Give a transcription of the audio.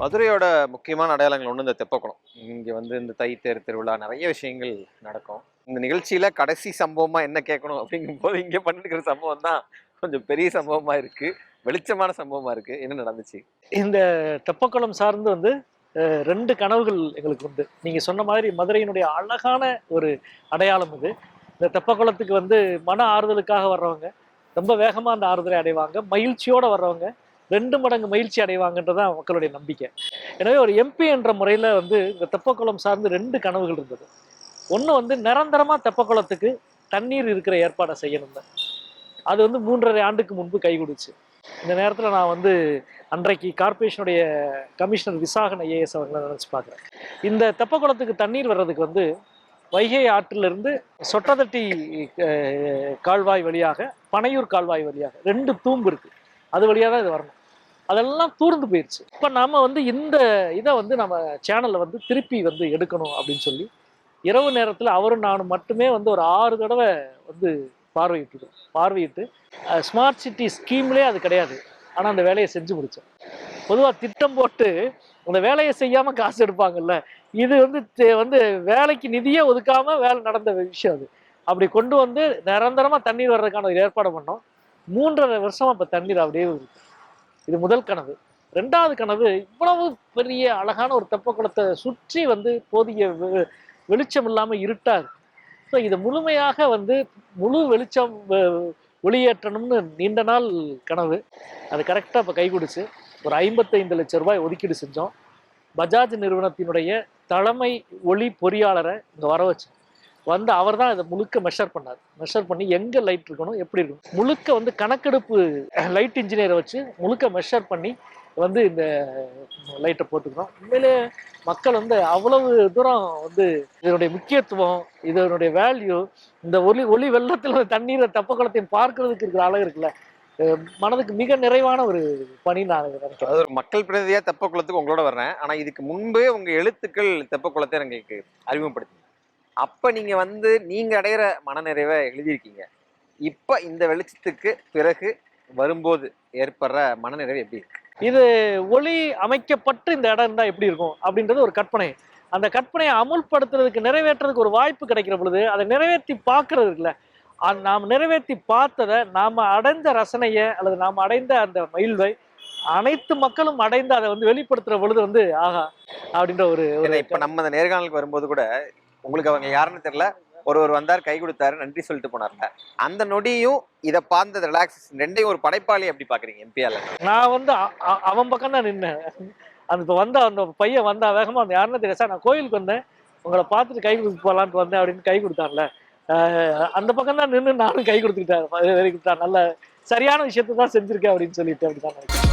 மதுரையோட முக்கியமான அடையாளங்கள் ஒன்று இந்த தெப்பக்குளம். இங்கே வந்து இந்த தை தேர் திருவிழா நிறைய விஷயங்கள் நடக்கும். இந்த நிகழ்ச்சியில் கடைசி சம்பவமாக என்ன கேட்கணும் அப்படிங்கும்போது இங்கே பண்ணிருக்கிற சம்பவம் தான் கொஞ்சம் பெரிய சம்பவமாக இருக்குது வெளிச்சமான சம்பவமாக இருக்குது என்ன நடந்துச்சு? இந்த தெப்பக்குளம் சார்ந்து வந்து ரெண்டு கனவுகள் எங்களுக்கு உண்டு. நீங்கள் சொன்ன மாதிரி மதுரையினுடைய அழகான ஒரு அடையாளம் இது. இந்த தெப்பக்குளத்துக்கு வந்து மன ஆறுதலுக்காக வர்றவங்க ரொம்ப வேகமாக அந்த ஆறுதலை அடைவாங்க மகிழ்ச்சியோடு வர்றவங்க ரெண்டு மடங்கு மகிழ்ச்சி அடைவாங்கன்றது தான் மக்களுடைய நம்பிக்கை. எனவே ஒரு எம்பி என்ற முறையில் வந்து இந்த தெப்பக்குளம் சார்ந்து ரெண்டு கனவுகள் இருந்தது. ஒன்று வந்து நிரந்தரமாக தெப்பக்குளத்துக்கு தண்ணீர் இருக்கிற ஏற்பாடை செய்யணும் அது வந்து மூன்றரை ஆண்டுக்கு முன்பு கைகொடுச்சு. இந்த நேரத்தில் நான் வந்து அன்றைக்கு கார்ப்பரேஷனுடைய கமிஷனர் விசாகன் ஐஏஎஸ் அவர்களை நினச்சி பார்க்குறேன். இந்த தெப்பக்குளத்துக்கு தண்ணீர் வர்றதுக்கு வந்து வைகை ஆற்றிலிருந்து சொட்டதட்டி கால்வாய் வழியாக பனையூர் கால்வாய் வழியாக ரெண்டு தூம்பு இருக்கு. அது வழியாக தான் இது வரணும். அதெல்லாம் தூர்ந்து போயிடுச்சு இப்போ நாம் வந்து இந்த இதை வந்து நம்ம சேனலில் வந்து திருப்பி வந்து எடுக்கணும் அப்படின்னு சொல்லி இரவு நேரத்தில் அவரும் நானும் மட்டுமே வந்து ஒரு ஆறு தடவை வந்து பார்வையிட்டு பார்வையிட்டு ஸ்மார்ட் சிட்டி ஸ்கீம்லேயே அது கிடையாது. ஆனால் அந்த வேலையை செஞ்சு முடித்தோம் பொதுவாக திட்டம் போட்டு அந்த வேலையை செய்யாமல் காசு எடுப்பாங்கல்ல இது வந்து தே- வந்து வேலைக்கு நிதியே ஒதுக்காமல் வேலை நடந்த விஷயம் அது. அப்படி கொண்டு வந்து நிரந்தரமாக தண்ணீர் வர்றதுக்கான ஒரு ஏற்பாடு பண்ணோம். மூன்றரை வருஷமாக இப்போ தண்ணீர் அப்படியே இருக்குது இது முதல் கனவு. ரெண்டாவது கனவு இவ்வளவு பெரிய அழகான ஒரு தெப்பக்குளத்தை சுற்றி வந்து போதிய வெ- வெளிச்சம் இல்லாமல் இருட்டாது ஸோ இதை முழுமையாக வந்து முழு வெளிச்சம் வெ- ஒளியேற்றணும்னு நீண்ட நாள் கனவு. அது கரெக்டாக இப்போ கைகொடுச்சு. ஒரு ஐம்பத்தைந்து லட்சம் ரூபாய் ஒதுக்கீடு செஞ்சோம். பஜாஜ் நிறுவனத்தினுடைய தலைமை ஒளி பொறியாளரை இங்கே வர வச்சோம் வந்து அவர் தான் இதை முழுக்க மெஷர் பண்ணார். மெஷர் பண்ணி எங்கே லைட் இருக்கணும் எப்படி இருக்கணும். முழுக்க வந்து கணக்கெடுப்பு லைட் இன்ஜினியரை வச்சு முழுக்க மெஷர் பண்ணி வந்து இந்த லைட்டை போட்டுக்கிறோம் உண்மையிலே மக்கள் வந்து அவ்வளவு தூரம் வந்து இதனுடைய முக்கியத்துவம் இதனுடைய வேல்யூ இந்த ஒளி ஒளி வெள்ளத்தில் தண்ணீரை தெப்பக்குளத்தையும் பார்க்கறதுக்கு இருக்கிற அழகு இருக்குல்ல. மனதுக்கு மிக நிறைவான ஒரு பணி நான் இதை நினைக்கிறேன். ஒரு மக்கள் பிரதிநிதியா தெப்பக்குளத்துக்கு உங்களோட வர்றேன். ஆனால் இதுக்கு முன்பே உங்கள் எழுத்துக்கள் தெப்பக்குளத்தை எங்களுக்கு அறிமுகப்படுத்தி அப்ப நீங்க வந்து நீங்க அடையிற மனநிறைவை எழுதியிருக்கீங்க. இப்ப இந்த வெளிச்சத்துக்கு பிறகு வரும்போது ஏற்படுற மனநிறைவு எப்படி இருக்கு? இது ஒளி அமைக்கப்பட்டு இந்த இடம் இருந்தால் எப்படி இருக்கும்? அப்படின்றது ஒரு கற்பனை. அந்த கற்பனையை அமுல்படுத்துறதுக்கு நிறைவேற்றுறதுக்கு ஒரு வாய்ப்பு கிடைக்கிற பொழுது அதை நிறைவேற்றி பார்க்கறது இருக்குல்ல? அது நாம் நிறைவேற்றி பார்த்ததை நாம் அடைந்த ரசனையை அல்லது நாம் அடைந்த அந்த மகிழ்வை அனைத்து மக்களும் அடைந்து அதை வந்து வெளிப்படுத்துற பொழுது வந்து ஆஹா அப்படின்ற ஒரு இப்ப நம்ம அந்த நேர்காணலுக்கு வரும்போது கூட உங்களுக்கு அவங்க யாருன்னு தெரில ஒருவர் வந்தார் கை கொடுத்தாரு நன்றி சொல்லிட்டு போனார்ல. அந்த நொடியும் இதை பார்த்த ரிலாக்ஸேஷன் ரெண்டையும் ஒரு படைப்பாளி எப்படி பாக்குறீங்க எம்பியால? நான் வந்து அவன் பக்கம் தான் நின்னேன். அந்த இப்போ வந்தா அந்த பையன் வந்தா வேகமா அந்த யாருன்னு தெரியாது சார் நான் கோயிலுக்கு வந்தேன். உங்களை பார்த்துட்டு கை கொடுத்து போகலான்ட்டு வந்தேன் அப்படின்னு கை கொடுத்தான்ல அந்த பக்கம் தான் நின்று நானும் கை கொடுத்துக்கிட்டேன். வெரி குட் நல்ல சரியான விஷயத்தை தான் செஞ்சிருக்கேன் அப்படின்னு சொல்லிட்டு அப்படி தான் நினைக்கிறேன்